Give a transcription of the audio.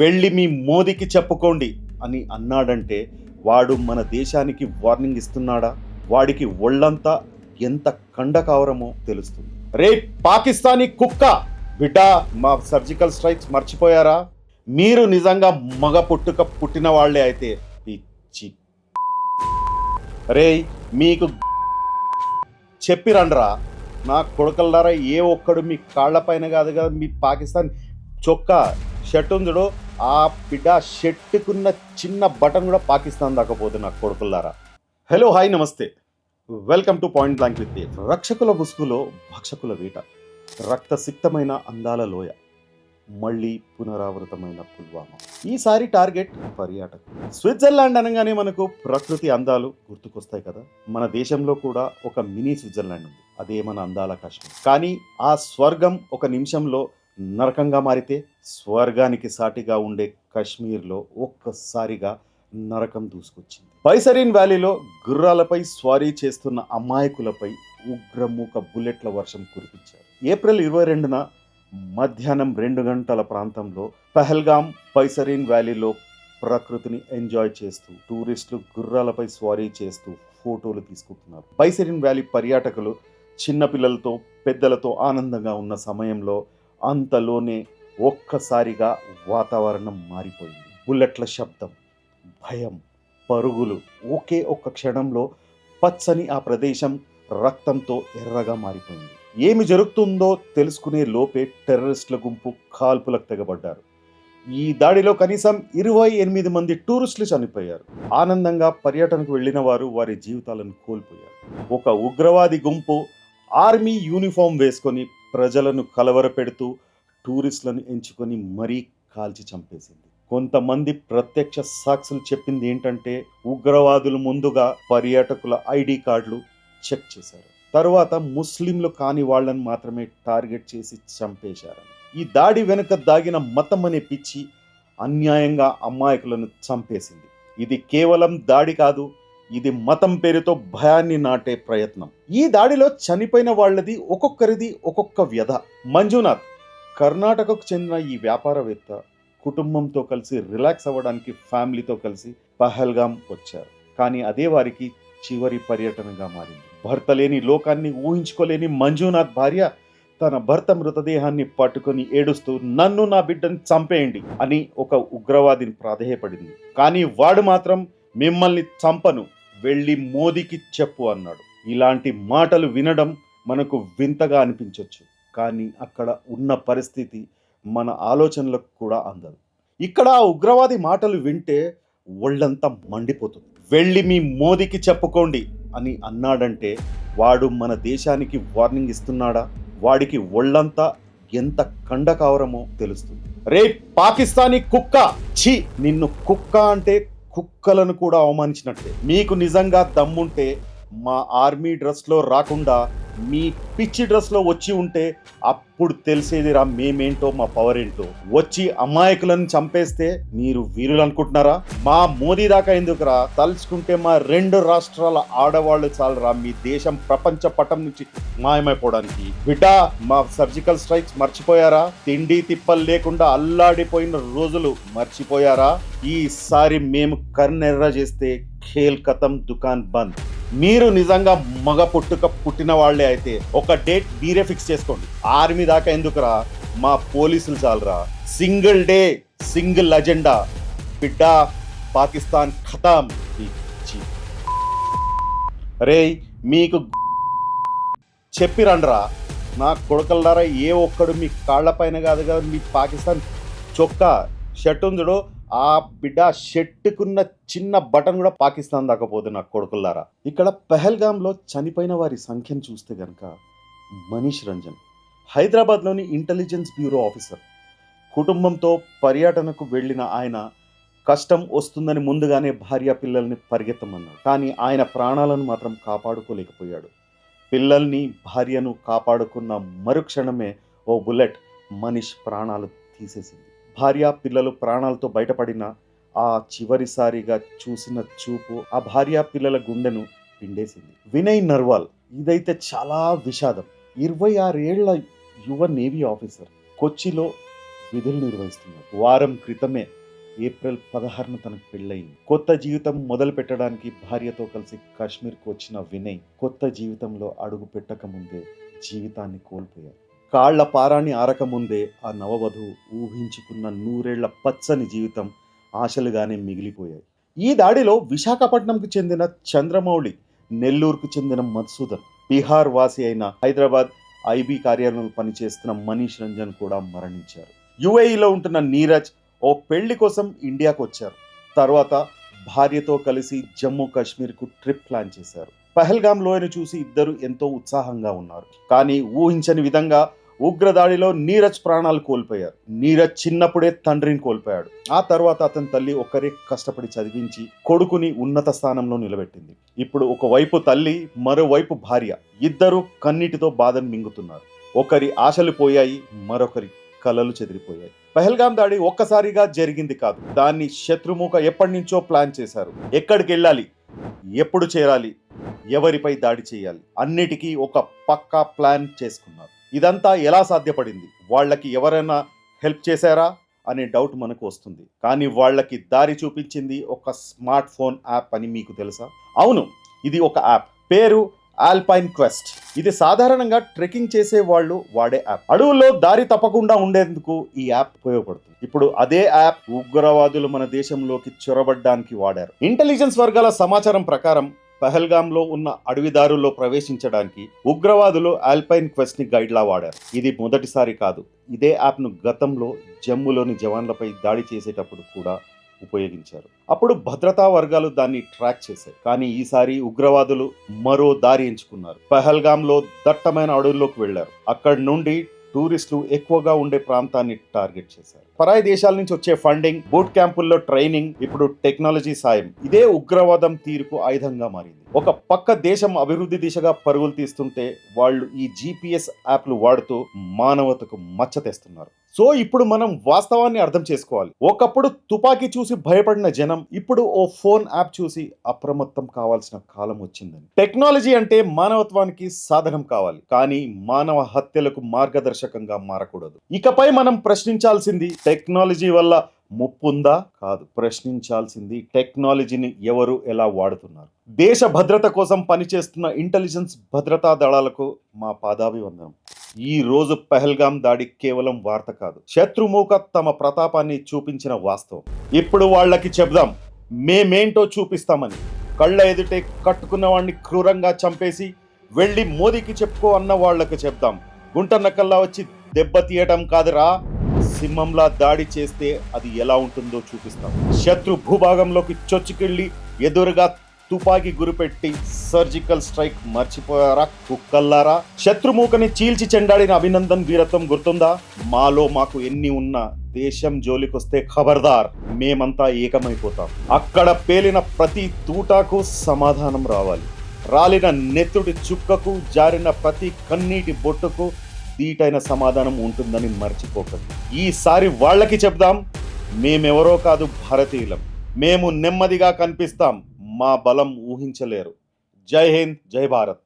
వెళ్ళి మీ మోదీకి చెప్పుకోండి అని అన్నాడంటే వాడు మన దేశానికి వార్నింగ్ ఇస్తున్నాడా? వాడికి ఒళ్ళంతా ఎంత కండకావరమో తెలుస్తుంది. రే పాకిస్తానీ కుక్క! బిడ్డ మా సర్జికల్ స్ట్రైక్స్ మర్చిపోయారా? మీరు నిజంగా మగ పుట్టుక పుట్టిన వాళ్ళే అయితే పిచ్చి. రే మీకు చెప్పిరండ్రా. నా కొడుకల్లారా ఏ ఒక్కడు మీ కాళ్ళపైన కాదు కదా మీ పాకిస్తాన్ చొక్కా షర్ట్ ఉందిడు ఆ బిడ్డ షెట్టుకున్న చిన్న బటన్ కూడా పాకిస్తాన్ దాకపోతే నా కొడుకుల్లారా. హలో హాయ్ నమస్తే. Welcome to point blank with రక్షకుల ముసుగులో భక్షకుల వేట రక్తసిక్తమైన అందాల లోయ మళ్ళీ పునరావృతమైన పుల్వామా. ఈసారి టార్గెట్ పర్యాటకులు స్విట్జర్లాండ్ అనగానే మనకు ప్రకృతి అందాలు గుర్తుకొస్తాయి కదా. మన దేశంలో కూడా ఒక మినీ స్విట్జర్లాండ్ ఉంది. అదే మన అందాల కాశ్మీర్ కానీ ఆ స్వర్గం ఒక నిమిషంలో నరకంగా మారితే స్వర్గానికి సాటిగా ఉండే కాశ్మీర్లో ఒక్కసారిగా నరకం దూసుకొచ్చింది. బైసరీన్ వ్యాలీలో గుర్రాలపై స్వారీ చేస్తున్న అమాయకులపై ఉగ్రమూక బుల్లెట్ల వర్షం కురిపించారు. ఏప్రిల్ ఇరవై రెండున మధ్యాహ్నం రెండు గంటల ప్రాంతంలో పహల్గామ్ బైసరీన్ వ్యాలీలో ప్రకృతిని ఎంజాయ్ చేస్తూ టూరిస్టులు గుర్రాలపై స్వారీ చేస్తూ ఫోటోలు తీసుకుంటున్నారు. బైసరీన్ వ్యాలీ పర్యాటకులు చిన్నపిల్లలతో పెద్దలతో ఆనందంగా ఉన్న సమయంలో అంతలోనే ఒక్కసారిగా వాతావరణం మారిపోయింది. బుల్లెట్ల శబ్దం భయం పరుగులు ఒకే ఒక్క క్షణంలో పచ్చని ఆ ప్రదేశం రక్తంతో ఎర్రగా మారిపోయింది. ఏమి జరుగుతుందో తెలుసుకునే లోపే టెర్రరిస్టుల గుంపు కాల్పులకు తెగబడ్డారు. ఈ దాడిలో కనీసం ఇరవై ఎనిమిది మంది టూరిస్టులు చనిపోయారు. ఆనందంగా పర్యటనకు వెళ్ళిన వారు వారి జీవితాలను కోల్పోయారు. ఒక ఉగ్రవాది గుంపు ఆర్మీ యూనిఫామ్ వేసుకొని ప్రజలను కలవరపెడుతూ టూరిస్టులను ఎంచుకొని మరీ కాల్చి చంపేసింది. కొంతమంది ప్రత్యక్ష సాక్షులు చెప్పింది ఏంటంటే ఉగ్రవాదులు ముందుగా పర్యాటకుల ఐడి కార్డులు చెక్ చేశారు. తరువాత ముస్లింలు కాని వాళ్ళని మాత్రమే టార్గెట్ చేసి చంపేశారని. ఈ దాడి వెనుక దాగిన మతం అనే పిచ్చి అన్యాయంగా అమాయకులను చంపేసింది. ఇది కేవలం దాడి కాదు ఇది మతం పేరుతో భయాన్ని నాటే ప్రయత్నం. ఈ దాడిలో చనిపోయిన వాళ్ళది ఒక్కొక్కరిది ఒక్కొక్క వ్యధ. మంజునాథ్ కర్ణాటకకు చెందిన ఈ వ్యాపారవేత్త కుటుంబంతో కలిసి రిలాక్స్ అవ్వడానికి ఫ్యామిలీతో కలిసి పహల్గాం వచ్చారు. కానీ అదే వారికి చివరి పర్యటనగా మారింది. భర్త లేని లోకాన్ని ఊహించుకోలేని మంజునాథ్ భార్య తన భర్త మృతదేహాన్ని పట్టుకొని ఏడుస్తూ నన్ను నా బిడ్డని చంపేయండి అని ఒక ఉగ్రవాదిని ప్రాధేయపడింది. కానీ వాడు మాత్రం మిమ్మల్ని చంపను. వెళ్ళి మోదీకి చెప్పు అన్నాడు. ఇలాంటి మాటలు వినడం మనకు వింతగా అనిపించవచ్చు కానీ అక్కడ ఉన్న పరిస్థితి మన ఆలోచనలకు కూడా అందదు. ఇక్కడ ఉగ్రవాది మాటలు వింటే ఒళ్ళంతా మండిపోతుంది. వెళ్ళి మీ మోదీకి చెప్పుకోండి అని అన్నాడంటే వాడు మన దేశానికి వార్నింగ్ ఇస్తున్నాడా? వాడికి ఒళ్ళంతా ఎంత కండకావరమో తెలుస్తుంది. రే పాకిస్తానీ కుక్క! ఛీ నిన్ను కుక్క అంటే కుక్కలను కూడా అవమానించినట్టే. మీకు నిజంగా దమ్ముంటే మా ఆర్మీ డ్రెస్లో రాకుండా మీ పిచ్చి డ్రెస్లో వచ్చి ఉంటే అప్పుడు తెలిసేదిరా మేమేంటో మా పవర్ ఏంటో వచ్చి అమాయకులను చంపేస్తే మీరు వీరులు అనుకుంటున్నారా మా మోదీ దాకా ఎందుకురా? తలుచుకుంటే మా రెండు రాష్ట్రాల ఆడవాళ్ళు చాలరా మీ దేశం ప్రపంచ పటం నుంచి మాయమైపోవడానికి. బిడ్డా మా సర్జికల్ స్ట్రైక్స్ మర్చిపోయారా? తిండి తిప్పలు లేకుండా అల్లాడిపోయిన రోజులు మర్చిపోయారా? ఈసారి మేము కర్నెర్ర చేస్తే ఖేల్ కథం దుకాన్ బంద్. మీరు నిజంగా మగ పుట్టుక పుట్టిన వాళ్ళే అయితే ఒక డేట్ మీరే ఫిక్స్ చేసుకోండి. ఆర్మీ దాకా ఎందుకురా? మా పోలీసులు చాలరా. Single day single agenda. బిడ్డ పాకిస్తాన్ ఖతాం. రే రేయ్ మీకు చెప్పిరండ్రా నా కొడుకల్లారా ఏ ఒక్కడు మీ కాళ్ళపైన కాదు కదా మీ పాకిస్తాన్ చొక్కా. షర్ట్ ఉందిడు ఆ బిడ్డ షెట్టుకున్న చిన్న బటన్ కూడా పాకిస్తాన్ దాకపోతే నా కొడుకుల్లారా. ఇక్కడ పెహల్గాంలో చనిపోయిన వారి సంఖ్యను చూస్తే గనక మనీష్ రంజన్ హైదరాబాద్లోని ఇంటెలిజెన్స్ బ్యూరో ఆఫీసర్. కుటుంబంతో పర్యటనకు వెళ్ళిన ఆయన కష్టం వస్తుందని ముందుగానే భార్య పిల్లల్ని పరిగెత్తమన్నాడు. కానీ ఆయన ప్రాణాలను మాత్రం కాపాడుకోలేకపోయాడు. పిల్లల్ని భార్యను కాపాడుకున్న మరుక్షణమే ఓ బుల్లెట్ మనీష్ ప్రాణాలు తీసేసింది. భార్య పిల్లలు ప్రాణాలతో బయటపడిన ఆ చివరిసారిగా చూసిన చూపు ఆ భార్య పిల్లల గుండెను పిండేసింది. వినయ్ నర్వాల్ ఇదైతే చాలా విషాదం. ఇరవై ఆరేళ్ళ యువ నేవీ ఆఫీసర్ కొచ్చిలో విధులు నిర్వహిస్తున్నారు వారం క్రితమే ఏప్రిల్ పదహారున తనకు పెళ్ళయింది. కొత్త జీవితం మొదలు పెట్టడానికి భార్యతో కలిసి కాశ్మీర్కు వచ్చిన వినయ్ కొత్త జీవితంలో అడుగు పెట్టక ముందే జీవితాన్ని కోల్పోయారు కాళ్ళ పారాన్ని ఆరక ముందే ఆ నవవధువు ఊహించుకున్న నూరేళ్ళ పచ్చని జీవితం ఆశలుగానే మిగిలిపోయాయి. ఈ దాడిలో విశాఖపట్నంకు చెందిన చంద్రమౌళి నెల్లూరుకు చెందిన మధుసూదన్ బీహార్ వాసి అయిన హైదరాబాద్ ఐబీ కార్యాలయంలో పనిచేస్తున్న మనీష్ రంజన్ కూడా మరణించారు. యుఏఈలో ఉంటున్న నీరజ్ ఓ పెళ్ళి కోసం ఇండియాకు వచ్చారు. తర్వాత భార్యతో కలిసి జమ్మూ కాశ్మీర్కు ట్రిప్ ప్లాన్ చేశారు. పహల్గామ్ లోయను చూసి ఇద్దరు ఎంతో ఉత్సాహంగా ఉన్నారు. కానీ ఊహించని విధంగా ఉగ్రదాడిలో నీరజ్ ప్రాణాలు కోల్పోయారు. నీరజ్ చిన్నప్పుడే తండ్రిని కోల్పోయాడు. ఆ తర్వాత అతని తల్లి ఒక్కరే కష్టపడి చదివించి కొడుకుని ఉన్నత స్థానంలో నిలబెట్టింది. ఇప్పుడు ఒకవైపు తల్లి మరోవైపు భార్య. ఇద్దరు కన్నీటితో బాధను మింగుతున్నారు. ఒకరి ఆశలు పోయాయి మరొకరి కలలు చెదిరిపోయాయి. పహల్గాం దాడి ఒక్కసారిగా జరిగింది కాదు. దాన్ని శత్రుముఖ ఎప్పటి నుంచో ప్లాన్ చేశారు. ఎక్కడికి వెళ్ళాలి ఎప్పుడు చేరాలి? ఎవరిపై దాడి చేయాలి? అన్నిటికీ ఒక పక్కా ప్లాన్ చేసుకున్నారు. ఇదంతా ఎలా సాధ్యపడింది? వాళ్ళకి ఎవరైనా హెల్ప్ చేశారా? అనే డౌట్ మనకు వస్తుంది. కానీ వాళ్ళకి దారి చూపించింది ఒక స్మార్ట్ ఫోన్ యాప్ అని మీకు తెలుసా? అవును ఇది ఒక యాప్. పేరు ఆల్పైన్ క్వెస్ట్ ఇది సాధారణంగా ట్రెక్కింగ్ చేసే వాళ్ళు వాడే యాప్ అడవుల్లో దారి తప్పకుండా ఉండేందుకు ఈ యాప్ ఉపయోగపడుతుంది. ఇప్పుడు అదే యాప్ ఉగ్రవాదులు మన దేశంలోకి చొరబడ్డానికి వాడారు. ఇంటెలిజెన్స్ వర్గాల సమాచారం ప్రకారం పహల్గామ్లో ఉన్న అడవిదారుల్లో ప్రవేశించడానికి ఉగ్రవాదులు ఆల్పైన్ క్వెస్ట్ని గైడ్ లా వాడారు. ఇది మొదటిసారి కాదు. ఇదే యాప్ను గతంలో జమ్మూలోని జవాన్లపై దాడి చేసేటప్పుడు కూడా ఉపయోగించారు. అప్పుడు భద్రతా వర్గాలు దాన్ని ట్రాక్ చేశాయి. కానీ ఈసారి ఉగ్రవాదులు మరో దారి ఎంచుకున్నారు. పహల్గామ్లో దట్టమైన అడవుల్లోకి వెళ్ళారు అక్కడి నుండి టూరిస్టులు ఎక్కువగా ఉండే ప్రాంతాన్ని టార్గెట్ చేశారు. పరాయి దేశాల నుంచి వచ్చే ఫండింగ్ బూట్ క్యాంపుల్లో ట్రైనింగ్ ఇప్పుడు టెక్నాలజీ సాయం ఇదే ఉగ్రవాదం తీరుకు ఆయుధంగా మారింది. ఒక పక్క దేశం అభివృద్ధి దిశగా పరుగులు తీస్తుంటే వాళ్ళు ఈ జీపీఎస్ యాప్లు వాడుతూ మానవతకు మచ్చ తెస్తున్నారు. సో ఇప్పుడు మనం వాస్తవాన్ని అర్థం చేసుకోవాలి. ఒకప్పుడు తుపాకీ చూసి భయపడిన జనం ఇప్పుడు ఓ ఫోన్ యాప్ చూసి అప్రమత్తం కావాల్సిన కాలం వచ్చిందని. టెక్నాలజీ అంటే మానవత్వానికి సాధనం కావాలి కానీ మానవ హత్యలకు మార్గదర్శకంగా మారకూడదు. ఇకపై మనం ప్రశ్నించాల్సింది టెక్నాలజీ వల్ల ముప్పుందా? కాదు. ప్రశ్నించాల్సింది టెక్నాలజీని ఎవరు ఎలా వాడుతున్నారు? దేశ భద్రత కోసం పనిచేస్తున్న ఇంటెలిజెన్స్ భద్రతా దళాలకు మా పాదాభివందనం. ఈ రోజు పహల్గాం దాడి కేవలం వార్త కాదు. శత్రుమూక తమ ప్రతాపాన్ని చూపించిన వాస్తవం. ఇప్పుడు వాళ్ళకి చెప్దాం మేమేంటో చూపిస్తామని. కళ్ళ ఎదుటే కట్టుకున్న వాడిని క్రూరంగా చంపేసి వెళ్ళి మోదీకి చెప్పుకో అన్న వాళ్ళకి చెప్దాం గుంట నక్కల్లా వచ్చి దెబ్బ తీయటం కాదురా. సింహంలా దాడి చేస్తే అది ఎలా ఉంటుందో చూపిస్తాం. శత్రు భూభాగంలోకి చొచ్చుకెళ్ళి ఎదురుగా తుపాకీ గురిపెట్టి సర్జికల్ స్ట్రైక్ మర్చిపోయారా? కుక్కల్లారా? శత్రుమూకని చీల్చి చెండాడిన అభినందన్ వీరత్వం గుర్తుందా? మాలో మాకు ఎన్ని ఉన్నా దేశం జోలికొస్తే ఖబర్దార్. మేమంతా ఏకమైపోతాం. అక్కడ పేలిన ప్రతి తూటాకు సమాధానం రావాలి. రాలిన నెత్తుడి చుక్కకు జారిన ప్రతి కన్నీటి బొట్టుకు దీటైన సమాధానం ఉంటుందని మర్చిపోకండి. ఈసారి వాళ్ళకి చెప్దాం మేమెవరో కాదు భారతీయులం. మేము నెమ్మదిగా కనిపిస్తాం. మా బలం ఊహించలేరు. జై హింద్ జై భారత్.